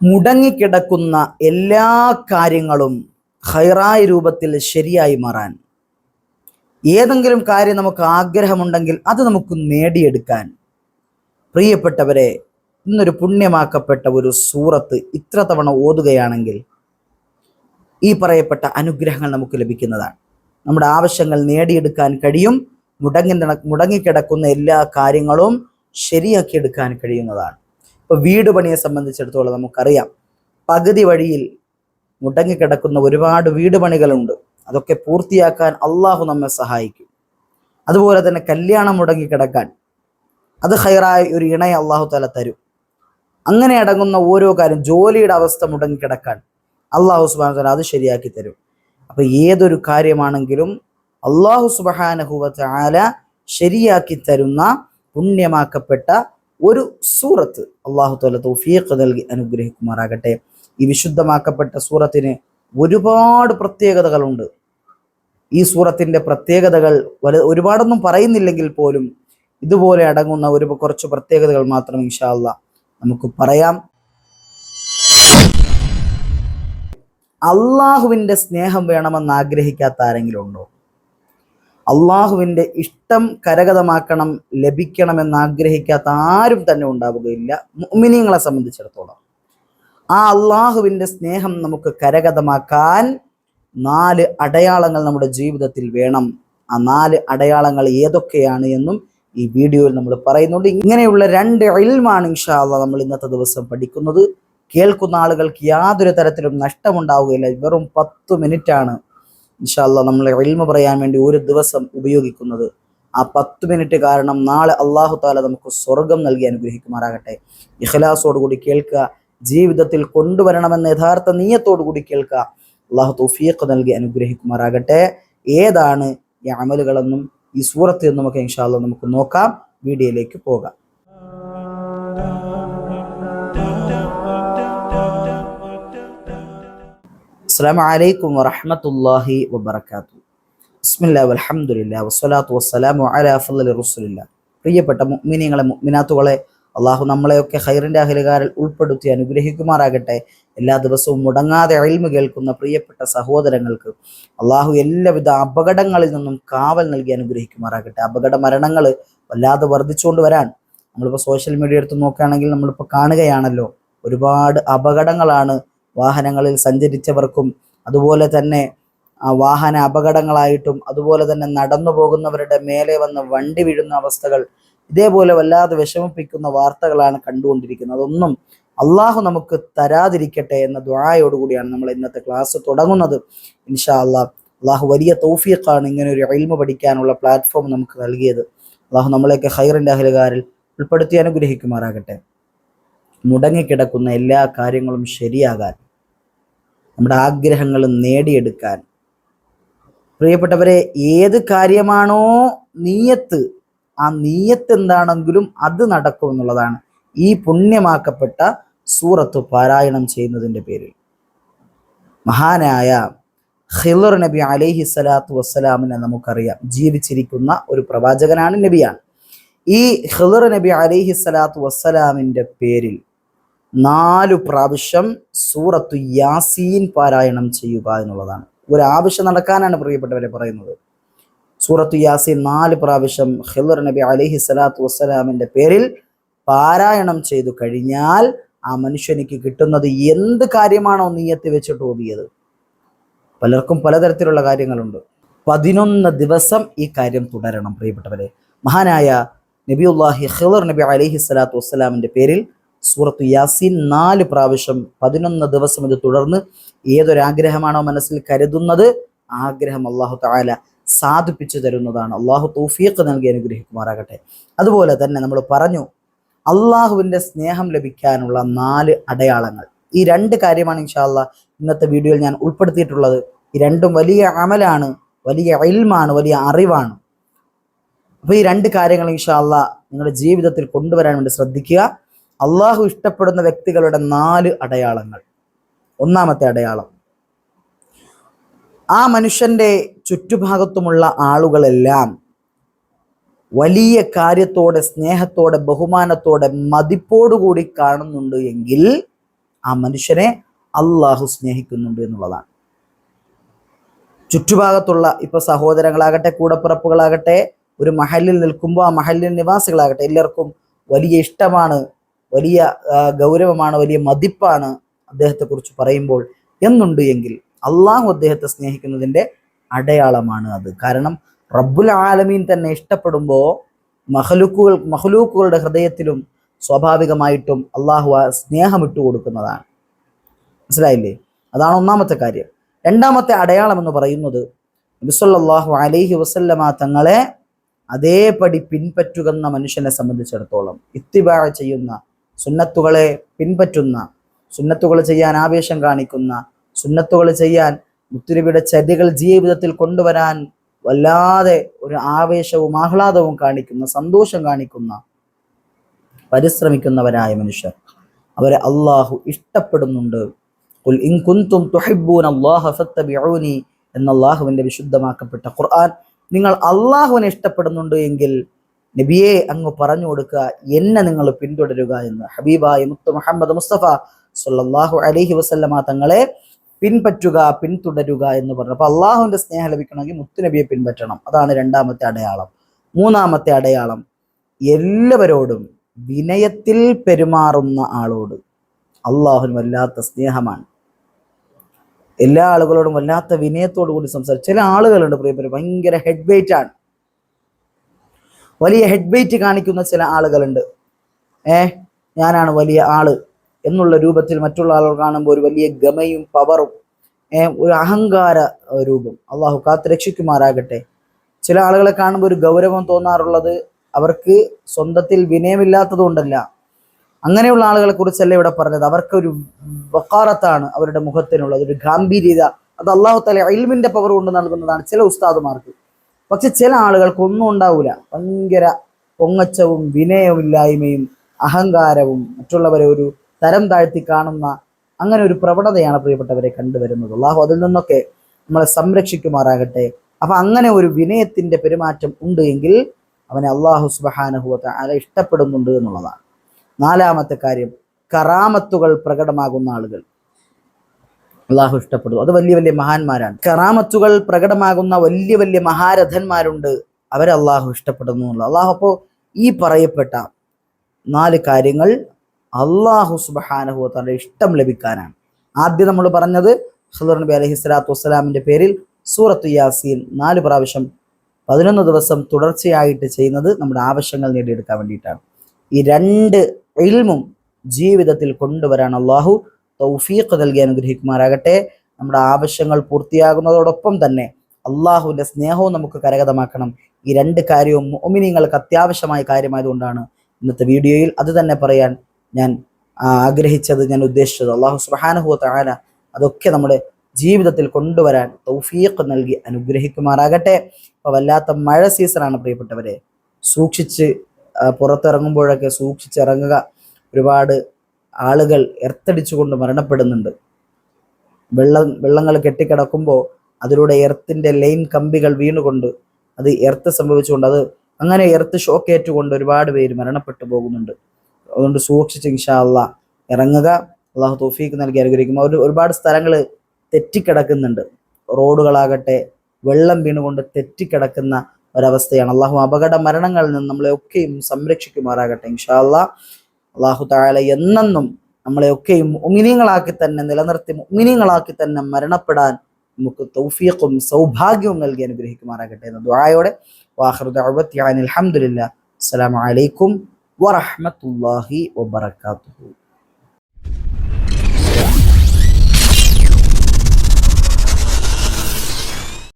മുടങ്ങിക്കിടക്കുന്ന എല്ലാ കാര്യങ്ങളും ഹൈറായ രൂപത്തിൽ ശരിയായി മാറാൻ. ഏതെങ്കിലും കാര്യം നമുക്ക് ആഗ്രഹമുണ്ടെങ്കിൽ അത് നമുക്ക് നേടിയെടുക്കാൻ. പ്രിയപ്പെട്ടവരെ ഇന്നൊരു പുണ്യമാക്കപ്പെട്ട ഒരു സൂറത്ത് ഇത്ര തവണ ഓതുകയാണെങ്കിൽ ഈ പറയപ്പെട്ട അനുഗ്രഹങ്ങൾ നമുക്ക് ലഭിക്കുന്നതാണ്. നമ്മുടെ ആവശ്യങ്ങൾ നേടിയെടുക്കാൻ കഴിയും മുടങ്ങി മുടങ്ങിക്കിടക്കുന്ന എല്ലാ കാര്യങ്ങളും ശരിയാക്കിയെടുക്കാൻ കഴിയുന്നതാണ്. ഇപ്പൊ വീട് പണിയെ സംബന്ധിച്ചിടത്തോളം നമുക്കറിയാം. പകുതി വഴിയിൽ മുടങ്ങിക്കിടക്കുന്ന ഒരുപാട് വീട് പണികളുണ്ട്. അതൊക്കെ പൂർത്തിയാക്കാൻ അള്ളാഹു നമ്മെ സഹായിക്കും. അതുപോലെ തന്നെ കല്യാണം മുടങ്ങിക്കിടക്കാൻ അത് ഹൈറായ ഒരു ഇണയെ അള്ളാഹു തല തരും. അങ്ങനെ അടങ്ങുന്ന ഓരോ കാര്യം ജോലിയുടെ അവസ്ഥ മുടങ്ങിക്കിടക്കാൻ അള്ളാഹു സുബാന അത് ശരിയാക്കി തരും. അപ്പൊ ഏതൊരു കാര്യമാണെങ്കിലും അള്ളാഹു സുബഹാനഹുവത്ത് ആല ശരിയാക്കി തരുന്ന പുണ്യമാക്കപ്പെട്ട ഒരു സൂറത്ത് അള്ളാഹു തൗഫീഖ് നൽകി അനുഗ്രഹിക്കുമാറാകട്ടെ. ഈ വിശുദ്ധമാക്കപ്പെട്ട സൂറത്തിന് ഒരുപാട് പ്രത്യേകതകളുണ്ട്. ഈ സൂറത്തിന്റെ പ്രത്യേകതകൾ വല ഒരുപാടൊന്നും പറയുന്നില്ലെങ്കിൽ പോലും ഇതുപോലെ അടങ്ങുന്ന ഒരു കുറച്ച് പ്രത്യേകതകൾ മാത്രം ഇൻഷാ അള്ളാ നമുക്ക് പറയാം. അള്ളാഹുവിന്റെ സ്നേഹം വേണമെന്ന് ആഗ്രഹിക്കാത്ത ആരെങ്കിലും ഉണ്ടോ? അള്ളാഹുവിന്റെ ഇഷ്ടം കരഗതമാക്കണം ലഭിക്കണമെന്ന് ആഗ്രഹിക്കാത്ത ആരും തന്നെ ഉണ്ടാവുകയില്ല. മുഅ്മിനീങ്ങളെ സംബന്ധിച്ചിടത്തോളം. ആ അള്ളാഹുവിന്റെ സ്നേഹം നമുക്ക് കരഗതമാക്കാൻ നാല് അടയാളങ്ങൾ നമ്മുടെ ജീവിതത്തിൽ വേണം. ആ നാല് അടയാളങ്ങൾ ഏതൊക്കെയാണ് എന്നും ഈ വീഡിയോയിൽ നമ്മൾ പറയുന്നുണ്ട്. ഇങ്ങനെയുള്ള രണ്ട് ഇൽമാണ് ഇൻഷാ അള്ളാഹ് നമ്മൾ ഇന്നത്തെ ദിവസം പഠിക്കുന്നത്. കേൾക്കുന്ന ആളുകൾക്ക് യാതൊരു തരത്തിലും നഷ്ടമുണ്ടാവുകയില്ല. വെറും പത്ത് മിനിറ്റാണ് ഇൻഷാല്ല നമ്മൾ റിൽമ പറയാൻ വേണ്ടി ഒരു ദിവസം ഉപയോഗിക്കുന്നത് ആ പത്ത് മിനിറ്റ് കാരണം നാളെ അള്ളാഹു താല നമുക്ക് സ്വർഗം നൽകി അനുഗ്രഹിക്കുമാറാകട്ടെ. ഇഖലാസോടുകൂടി കേൾക്കുക ജീവിതത്തിൽ കൊണ്ടുവരണമെന്ന യഥാർത്ഥ നീയത്തോടു കൂടി കേൾക്കുക. അള്ളാഹു തൗഫീഖ് നൽകി അനുഗ്രഹിക്കുമാറാകട്ടെ. ഏതാണ് ഈ അമലുകളെന്നും ഈ സൂറത്ത് എന്നും ഒക്കെ ഇൻഷാല്ല നമുക്ക് നോക്കാം. വീഡിയോയിലേക്ക് പോകാം. അസ്സാം വലൈക്കും വറഹമത്തല്ലാഹി വബർക്കാത്തു ബിസ്മില്ലാ വൽഹംദുലില്ലാ വസ്സലാത്തു വസ്സലാമു അലാ അഫ്ളലി റസൂലില്ലാ. പ്രിയപ്പെട്ട മുഅ്മിനീങ്ങളെ മുഅ്മിനാത്തുകളെ അള്ളാഹു നമ്മളെയൊക്കെ ഹൈറിന്റെ അഹലുകാരിൽ ഉൾപ്പെടുത്തി അനുഗ്രഹിക്കുമാറാകട്ടെ. എല്ലാ ദിവസവും മുടങ്ങാതെ അഴിൽമ കേൾക്കുന്ന പ്രിയപ്പെട്ട സഹോദരങ്ങൾക്ക് അള്ളാഹു എല്ലാവിധ അപകടങ്ങളിൽ നിന്നും കാവൽ നൽകി അനുഗ്രഹിക്കുമാറാകട്ടെ. അപകട മരണങ്ങൾ വല്ലാതെ വർദ്ധിച്ചുകൊണ്ട് വരാൻ നമ്മളിപ്പോൾ സോഷ്യൽ മീഡിയ എടുത്ത് നോക്കുകയാണെങ്കിൽ നമ്മളിപ്പോൾ കാണുകയാണല്ലോ. ഒരുപാട് അപകടങ്ങളാണ് വാഹനങ്ങളിൽ സഞ്ചരിച്ചവർക്കും അതുപോലെ തന്നെ വാഹന അപകടങ്ങളായിട്ടും അതുപോലെ തന്നെ നടന്നു പോകുന്നവരുടെ മേലെ വന്ന് വണ്ടി വീഴുന്ന അവസ്ഥകൾ ഇതേപോലെ വല്ലാതെ വിഷമിപ്പിക്കുന്ന വാർത്തകളാണ് കണ്ടുകൊണ്ടിരിക്കുന്നത്. അതൊന്നും അള്ളാഹു നമുക്ക് തരാതിരിക്കട്ടെ എന്ന ദ്വായോടുകൂടിയാണ് നമ്മൾ ഇന്നത്തെ ക്ലാസ് തുടങ്ങുന്നത്. ഇൻഷാ അള്ളാഹ് അള്ളാഹു വലിയ തൗഫീഖാണ് ഇങ്ങനെ ഒരു അയിൽമ പഠിക്കാനുള്ള പ്ലാറ്റ്ഫോം നമുക്ക് നൽകിയത്. അള്ളാഹു നമ്മളെയൊക്കെ ഹൈറിന്റെ അഹലുകാരിൽ ഉൾപ്പെടുത്തി അനുഗ്രഹിക്കുമാറാകട്ടെ. മുടങ്ങിക്കിടക്കുന്ന എല്ലാ കാര്യങ്ങളും ശരിയാകാൻ നമ്മുടെ ആഗ്രഹങ്ങൾ നേടിയെടുക്കാൻ. പ്രിയപ്പെട്ടവരെ ഏത് കാര്യമാണോ നീയത്ത് ആ നീയത്ത് എന്താണെങ്കിലും അത് നടക്കും എന്നുള്ളതാണ് ഈ പുണ്യമാക്കപ്പെട്ട സൂറത്ത് പാരായണം ചെയ്യുന്നതിന്റെ പേരിൽ. മഹാനായ ഹിലർ നബി അലൈഹി സ്വലാത്തു വസ്സലാമിനെ നമുക്കറിയാം. ജീവിച്ചിരിക്കുന്ന ഒരു പ്രവാചകനാണ് നബിയാണ്. ഈ ഹിലർ നബി അലൈഹി സ്വലാത്തു വസ്സലാമിന്റെ പേരിൽ നാലു പ്രാവശ്യം സൂറത്തു യാസീൻ പാരായണം ചെയ്യുക എന്നുള്ളതാണ്. ഒരു ആവശ്യം നടക്കാനാണ് പ്രിയപ്പെട്ടവരെ പറയുന്നത്. സൂറത്തു യാസീൻ നാല് പ്രാവശ്യം ഖിലർ നബി അലൈഹി സ്വലാത്തു വസ്സലാമിന്റെ പേരിൽ പാരായണം ചെയ്തു കഴിഞ്ഞാൽ ആ മനുഷ്യനിക്ക് കിട്ടുന്നത് എന്ത് കാര്യമാണോ നീയത്തി വെച്ചിട്ട് ഓതിയത്. പലർക്കും പലതരത്തിലുള്ള കാര്യങ്ങളുണ്ട്. പതിനൊന്ന് ദിവസം ഈ കാര്യം തുടരണം പ്രിയപ്പെട്ടവരെ. മഹാനായ നബിയുല്ലാഹി ഖിലർ നബി അലൈഹി സ്വലാത്തു വസ്സലാമിന്റെ പേരിൽ സൂറത്തു യാസീൻ നാല് പ്രാവശ്യം പതിനൊന്ന് ദിവസം ഇത് തുടർന്ന് ഏതൊരാഗ്രഹമാണോ മനസ്സിൽ കരുതുന്നത് ആഗ്രഹം അള്ളാഹു താല സാധിപ്പിച്ചു തരുന്നതാണ്. അള്ളാഹു തൗഫീഖ് നൽകി അനുഗ്രഹിക്കുമാറാകട്ടെ. അതുപോലെ തന്നെ നമ്മൾ പറഞ്ഞു അള്ളാഹുവിന്റെ സ്നേഹം ലഭിക്കാനുള്ള നാല് അടയാളങ്ങൾ. ഈ രണ്ട് കാര്യമാണ് ഇൻഷാല്ല ഇന്നത്തെ വീഡിയോയിൽ ഞാൻ ഉൾപ്പെടുത്തിയിട്ടുള്ളത്. ഈ രണ്ടും വലിയ അമലാണ് വലിയ ഇൽമാണ് വലിയ അറിവാണ്. അപ്പോൾ ഈ രണ്ട് കാര്യങ്ങൾ ഇൻഷാല്ല നിങ്ങളുടെ ജീവിതത്തിൽ കൊണ്ടുവരാൻ വേണ്ടി ശ്രദ്ധിക്കുക. അള്ളാഹു ഇഷ്ടപ്പെടുന്ന വ്യക്തികളുടെ നാല് അടയാളങ്ങൾ. ഒന്നാമത്തെ അടയാളം. ആ മനുഷ്യന്റെ ചുറ്റുഭാഗത്തുമുള്ള ആളുകളെല്ലാം വലിയ കാര്യത്തോടെ സ്നേഹത്തോടെ ബഹുമാനത്തോടെ മതിപ്പോടുകൂടി കാണുന്നുണ്ട് എങ്കിൽ ആ മനുഷ്യനെ അള്ളാഹു സ്നേഹിക്കുന്നുണ്ട് എന്നുള്ളതാണ്. ചുറ്റുഭാഗത്തുള്ള ഇപ്പൊ സഹോദരങ്ങളാകട്ടെ കൂടപ്പിറപ്പുകളാകട്ടെ ഒരു മഹലിൽ നിൽക്കുമ്പോൾ ആ മഹലിൽ നിവാസികളാകട്ടെ എല്ലാവർക്കും വലിയ ഇഷ്ടമാണ് വലിയ ഗൗരവമാണ് വലിയ മതിപ്പാണ് അദ്ദേഹത്തെ കുറിച്ച് പറയുമ്പോൾ എന്നുണ്ട് എങ്കിൽ അള്ളാഹു അദ്ദേഹത്തെ സ്നേഹിക്കുന്നതിന്റെ അടയാളമാണ് അത്. കാരണം റബ്ബുൽ ആലമീൻ തന്നെ ഇഷ്ടപ്പെടുമ്പോൾ മഹലൂക്കുകൾ മഹലൂക്കുകളുടെ ഹൃദയത്തിലും സ്വാഭാവികമായിട്ടും അള്ളാഹു ആ സ്നേഹം ഇട്ടു കൊടുക്കുന്നതാണ്. മനസ്സിലായില്ലേ? അതാണ് ഒന്നാമത്തെ കാര്യം. രണ്ടാമത്തെ അടയാളം എന്ന് പറയുന്നത് നബിസ്വല്ലാഹു അലൈഹി വസല്ലമ തങ്ങളെ അതേപടി പിൻപറ്റുകുന്ന മനുഷ്യനെ സംബന്ധിച്ചിടത്തോളം ഇത്തിബാഴ ചെയ്യുന്ന സുന്നത്തുകളെ പിൻപറ്റുന്ന സുന്നത്തുകൾ ചെയ്യാൻ ആവേശം കാണിക്കുന്ന സുന്നത്തുകൾ ചെയ്യാൻ മുത്തുനബിയുടെ ചര്യകൾ ജീവിതത്തിൽ കൊണ്ടുവരാൻ വല്ലാതെ ഒരു ആവേശവും ആഹ്ലാദവും കാണിക്കുന്ന സന്തോഷം കാണിക്കുന്ന പരിശ്രമിക്കുന്നവരായ മനുഷ്യർ. അവരെ അള്ളാഹു ഇഷ്ടപ്പെടുന്നുണ്ട്. എന്ന അള്ളാഹുവിന്റെ വിശുദ്ധമാക്കപ്പെട്ട ഖുർആൻ നിങ്ങൾ അള്ളാഹുവിനെ ഇഷ്ടപ്പെടുന്നുണ്ട് എങ്കിൽ നബിയെ അങ്ങ് പറഞ്ഞു കൊടുക്കുക എന്നെ നിങ്ങൾ പിന്തുടരുക എന്ന്. ഹബീബായി മുത്ത് മുഹമ്മദ് മുസ്തഫ സല്ലല്ലാഹു അലൈഹി വസല്ലമ തങ്ങളെ പിൻപറ്റുക പിന്തുടരുക എന്ന് പറഞ്ഞു. അപ്പൊ അള്ളാഹുവിന്റെ സ്നേഹം ലഭിക്കണമെങ്കിൽ മുത്തുനബിയെ പിൻപറ്റണം. അതാണ് രണ്ടാമത്തെ അടയാളം. മൂന്നാമത്തെ അടയാളം എല്ലാവരോടും വിനയത്തിൽ പെരുമാറുന്ന ആളോട്. അള്ളാഹുവിന് വല്ലാത്ത സ്നേഹമാണ്. എല്ലാ ആളുകളോടും വല്ലാത്ത വിനയത്തോടു കൂടി സംസാരിച്ചു. ചില ആളുകളുണ്ട് പ്രിയപ്പെട്ട ഭയങ്കര ഹെഡ് വെയിറ്റ് ആണ്. വലിയ ഹെഡ് വെയിറ്റ് കാണിക്കുന്ന ചില ആളുകളുണ്ട്. ഏ ഞാനാണ് വലിയ ആൾ എന്നുള്ള രൂപത്തിൽ മറ്റുള്ള ആളുകൾ കാണുമ്പോൾ ഒരു വലിയ ഗമയും പവറും ഒരു അഹങ്കാര രൂപം. അള്ളാഹു കാത്ത് രക്ഷിക്കുമാറാകട്ടെ. ചില ആളുകളെ കാണുമ്പോൾ ഒരു ഗൗരവം തോന്നാറുള്ളത് അവർക്ക് സ്വന്തത്തിൽ വിനയമില്ലാത്തത് കൊണ്ടല്ല. അങ്ങനെയുള്ള ആളുകളെ കുറിച്ചല്ല ഇവിടെ പറഞ്ഞത്? അവർക്കൊരു വക്കാറത്താണ് അവരുടെ മുഖത്തിനുള്ളത് ഒരു ഗാംഭീര്യത. അത് അള്ളാഹു തല ഇൽമിന്റെ പവർ കൊണ്ട് നൽകുന്നതാണ് ചില ഉസ്താദുമാർക്ക്. പക്ഷെ ചില ആളുകൾക്കൊന്നും ഉണ്ടാവില്ല ഭയങ്കര പൊങ്ങച്ചവും വിനയമില്ലായ്മയും അഹങ്കാരവും മറ്റുള്ളവരെ ഒരു തരം താഴ്ത്തി കാണുന്ന അങ്ങനെ ഒരു പ്രവണതയാണ് പ്രിയപ്പെട്ടവരെ കണ്ടുവരുന്നത്. അള്ളാഹു അതിൽ നിന്നൊക്കെ നമ്മളെ സംരക്ഷിക്കുമാറാകട്ടെ. അപ്പൊ അങ്ങനെ ഒരു വിനയത്തിന്റെ പെരുമാറ്റം ഉണ്ട് എങ്കിൽ അവനെ അള്ളാഹു സുബഹാനഹുവത്ത അല ഇഷ്ടപ്പെടുന്നുണ്ട് എന്നുള്ളതാണ്. നാലാമത്തെ കാര്യം കറാമത്തുകൾ പ്രകടമാകുന്ന ആളുകൾ. അള്ളാഹു ഇഷ്ടപ്പെടും അത് വലിയ വലിയ മഹാന്മാരാണ്. കറാമത്തുകൾ പ്രകടമാകുന്ന വലിയ വലിയ മഹാരഥന്മാരുണ്ട്. അവരെ അള്ളാഹു ഇഷ്ടപ്പെടുന്നു അള്ളാഹു അപ്പോൾ ഈ പറയപ്പെട്ട നാല് കാര്യങ്ങൾ അള്ളാഹു സുബഹാനഹുവത്തയുടെ ഇഷ്ടം ലഭിക്കാനാണ്. ആദ്യം നമ്മൾ പറഞ്ഞത് ഹസൂർ നബി അലഹി സ്വലാത്തു വസ്സലാമിന്റെ പേരിൽ സൂറത്ത് യാസീൻ നാല് പ്രാവശ്യം പതിനൊന്ന് ദിവസം തുടർച്ചയായിട്ട് ചെയ്യുന്നത് നമ്മുടെ ആവശ്യങ്ങൾ നേടിയെടുക്കാൻ വേണ്ടിയിട്ടാണ്. ഈ രണ്ട് ഇൽമും ജീവിതത്തിൽ കൊണ്ടുവരാൻ അള്ളാഹു തൗഫീഖ് നൽകി അനുഗ്രഹിക്കുമാറാകട്ടെ. നമ്മുടെ ആവശ്യങ്ങൾ പൂർത്തിയാകുന്നതോടൊപ്പം തന്നെ അള്ളാഹുവിന്റെ സ്നേഹവും നമുക്ക് കരഗതമാക്കണം. ഈ രണ്ട് കാര്യവും ഒമിനിങ്ങൾക്ക് അത്യാവശ്യമായ കാര്യമായതുകൊണ്ടാണ് ഇന്നത്തെ വീഡിയോയിൽ അത് തന്നെ പറയാൻ ഞാൻ ആഗ്രഹിച്ചത് ഞാൻ ഉദ്ദേശിച്ചത്. അള്ളാഹു സുഹാനഹു താന അതൊക്കെ നമ്മുടെ ജീവിതത്തിൽ കൊണ്ടുവരാൻ തൗഫീഖ് നൽകി അനുഗ്രഹിക്കുമാറാകട്ടെ. ഇപ്പോൾ വല്ലാത്ത മഴ സീസണാണ് പ്രിയപ്പെട്ടവരെ. സൂക്ഷിച്ച് പുറത്തിറങ്ങുമ്പോഴൊക്കെ സൂക്ഷിച്ചിറങ്ങുക. ഒരുപാട് ആളുകൾ എർത്തടിച്ചുകൊണ്ട് മരണപ്പെടുന്നുണ്ട്. വെള്ളം വെള്ളങ്ങൾ കെട്ടിക്കിടക്കുമ്പോൾ അതിലൂടെ എർത്തിന്റെ ലൈൻ കമ്പികൾ വീണുകൊണ്ട് അത് എർത്ത് സംഭവിച്ചുകൊണ്ട് അത് അങ്ങനെ എർത്ത് ഷോക്കേറ്റുകൊണ്ട് ഒരുപാട് പേര് മരണപ്പെട്ടു പോകുന്നുണ്ട്. അതുകൊണ്ട് സൂക്ഷിച്ച് ഇൻഷാ അള്ളാ ഇറങ്ങുക. അള്ളാഹു തോഫീക്ക് നൽകി അനുഗ്രഹിക്കും. ഒരു ഒരുപാട് സ്ഥലങ്ങൾ തെറ്റിക്കിടക്കുന്നുണ്ട്. റോഡുകളാകട്ടെ വെള്ളം വീണുകൊണ്ട് തെറ്റിക്കിടക്കുന്ന ഒരവസ്ഥയാണ്. അള്ളാഹു അപകട മരണങ്ങളിൽ നിന്ന് നമ്മളെ ഒക്കെയും സംരക്ഷിക്കുമാറാകട്ടെ ഇൻഷാ അള്ളാ അള്ളാഹു താഴെ എന്നെന്നും നമ്മളെ ഒക്കെയും മുമിനിങ്ങളാക്കി തന്നെ നിലനിർത്തി മുമിനിങ്ങളാക്കി തന്നെ മരണപ്പെടാൻ നമുക്ക് തൗഫീഖും സൗഭാഗ്യവും നൽകി അനുഗ്രഹിക്കുമാറാകട്ടെ എന്ന ദുആയോടെ. വാഹൃദ അലഹമുല്ല അസ്സലാമു അലൈക്കും വറഹ്മത്തുള്ളാഹി വബറകാതുഹു.